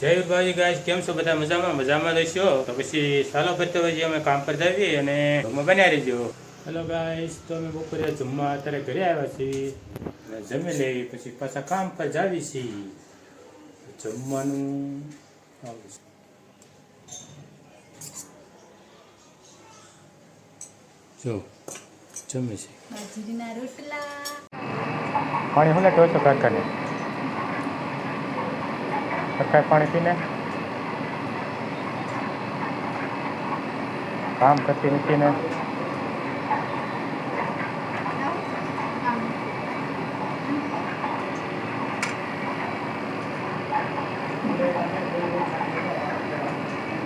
જય ભાઈ ગાય કેમ છો બધા મજામાં? મજામાં રહેશો? તો પછી ચાલો ફરતો હોય અમે કામ પર જઈએ અને જમવા બન્યા રહીજો. હેલો ગાઈસ તો અમે બપોરે જમવા અત્યારે ઘરે આવ્યા છીએ. અને જમી લઈ પછી પાછા કામ પર જાવી છીએ. જમવાનું આવું જો જમે છે. બાજરીના રોટલા. પાણી હું લેતો છો કાકાને? કાકા પાણી પીને. કામ કરતી મૂકીને ને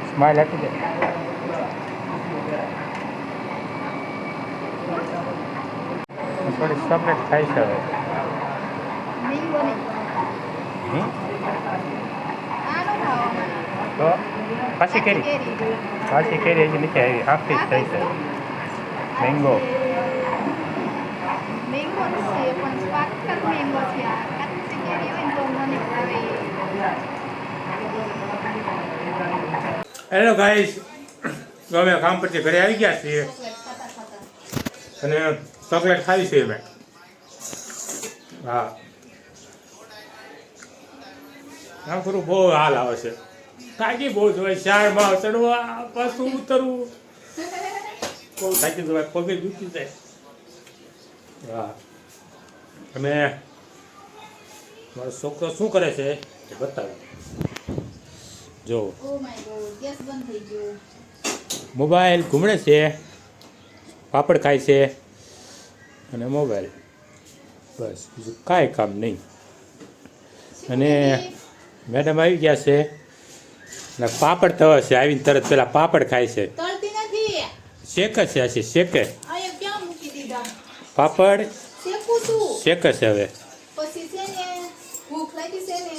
સ્માઈલ આપી દે. થોડી ચોકલેટ થાય છે હવે મેંગો નહીં હમ? આનો ખાવો તો પાછી કેરી. પાછી કેરી હજી નીચે આવી. આખી જ થઈ છે. મેંગો હેલો ગાઈસ અમે કામ પરથી ઘરે આવી ગયા છીએ. અને ચોકલેટ ખાવી છે અમે. હા. આમ બહુ હાલ આવે છે. થાકી બહુ જોવાય શાળમાં ચડવા પાછું ઉતરવું. બહુ થાકી જવાય પગે દુખી જાય. હા. અને મારો છોકરો શું કરે છે? એ બતાવું. જો. ગયો. મોબાઈલ ઘૂમડે છે પાપડ ખાય છે અને મોબાઈલ. બસ બીજું કાંઈ કામ નહીં. અને મેડમ આવી ગયા છે. અને પાપડ તવે છે આવીને તરત પેલા પાપડ ખાય છે. શેક છે હશે શેકે? પાપડ? શેકું છે. હવે.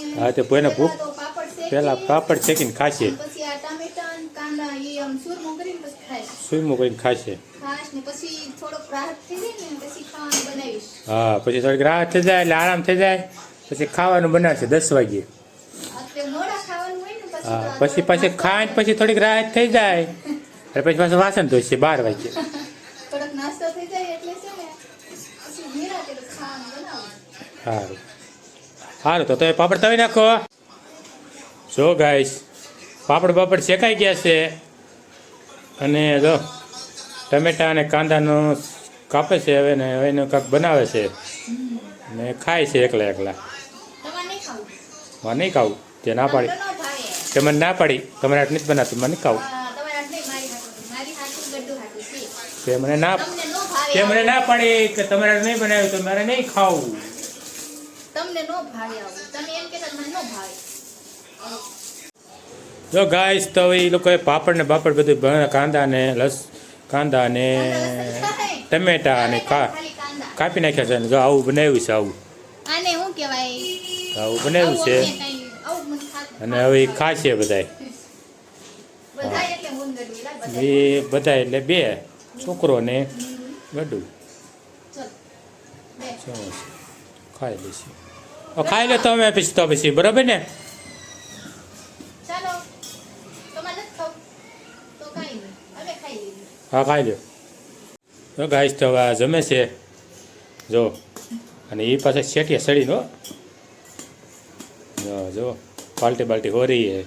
ને ને. હા, તો કોઈને ભૂખ- પેલા પાપડ શેકીને ખાશે. સુઈમું કરીને ખાશે. ને ને હા પછી થોડીક રાહત થઈ જાય એટલે આરામ થઈ જાય. પછી ખાવાનું બનાવશે દસ વાગ્યે અત્યારે મોડા ખાવાનું હોય ને પછી હા પછી પછી ખાઈને પછી થોડીક રાહત થઈ જાય. અને પછી પાછું વાસણ બાર વાગે. એટલે છે ખાવાનું બનાવું. સારું. સારું તો તમે પાપડ તવી નાખો. જો ગાઈશ પાપડ બાપડ શેકાઈ ગયા છે. અને જો ટમેટા અને કાંદાનું કાપે છે હવે ને હવે એનું કાંક બનાવે છે. ને ખાય છે એકલા એકલા. મને નહીં ખાવું. તે ના પાડી. તે મને ના પાડી તમારે આટલી જ બનાવતું મને ખાવું તે મને ના તે મને ના પાડી કે તમારે નહીં બનાવ્યું તો મારે નહીં ખાવું. તમને નો ભાવે આવું. તમે એમ કહેતા મને નો ભાવે. જો ગાઈસ તો એ લોકોએ પાપડ ને પાપડ બધું કાંદા ને લસ કાંદા ને ટમેટા કા કાપી નાખ્યા છે જો આવું બનાવ્યું છે આવું. આને શું કહેવાય? આવું બનાવ્યું છે આવું અમને કાંઈ- આવું મને ખાતું અને હવે એ ખાશે બધાય. એ બધા એટલે બે છોકરો ને ગડું. ખાઈ લઈશું ખાઈ લો તમે પછી તો પછી બરાબર ને? હા ખાઈ લો. તો ગાઈશ તો હવે જમે છે. જો. અને એ પાસે શેઠિયા સડીનો જો જો. પાલ્ટી પાલ્ટી હો રહી હૈ.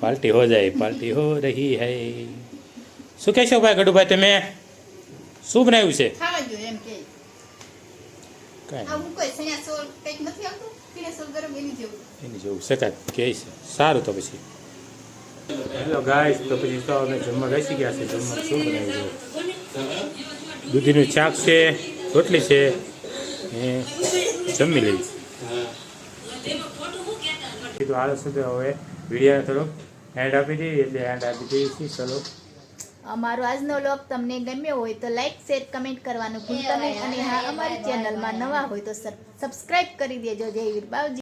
પાલ્ટી હો જાય પાલ્ટી હો રહી હૈ. શું કહેશો ભાઈ ગઢુભાઈ તમે? શું બનાવ્યું છે? ખાવા એમ કે. એની જેવું. શકાય છે સારું તો પછી. હેલો ગાય તો પછી તો અમે જમવા બેસી ગયા છે જમવા શું બનાવ્યું છે? દૂધીનું ચાક છે રોટલી છે એ જમી લઈ કીધું હાલ સુધી હવે વિડીયોને થોડોક હેન્ડ આપી દઈએ, એટલે હેન્ડ આપી દઈએ ચલો. અમારો આજનો લોક તમને ગમ્યો હોય તો લાઈક શેર કમેન્ટ કરવાનું ભૂલતા નહીં. અને હા, અમારી ચેનલમાં નવા હોય તો સબસ્ક્રાઇબ કરી દેજો. જય વીર બાવજી.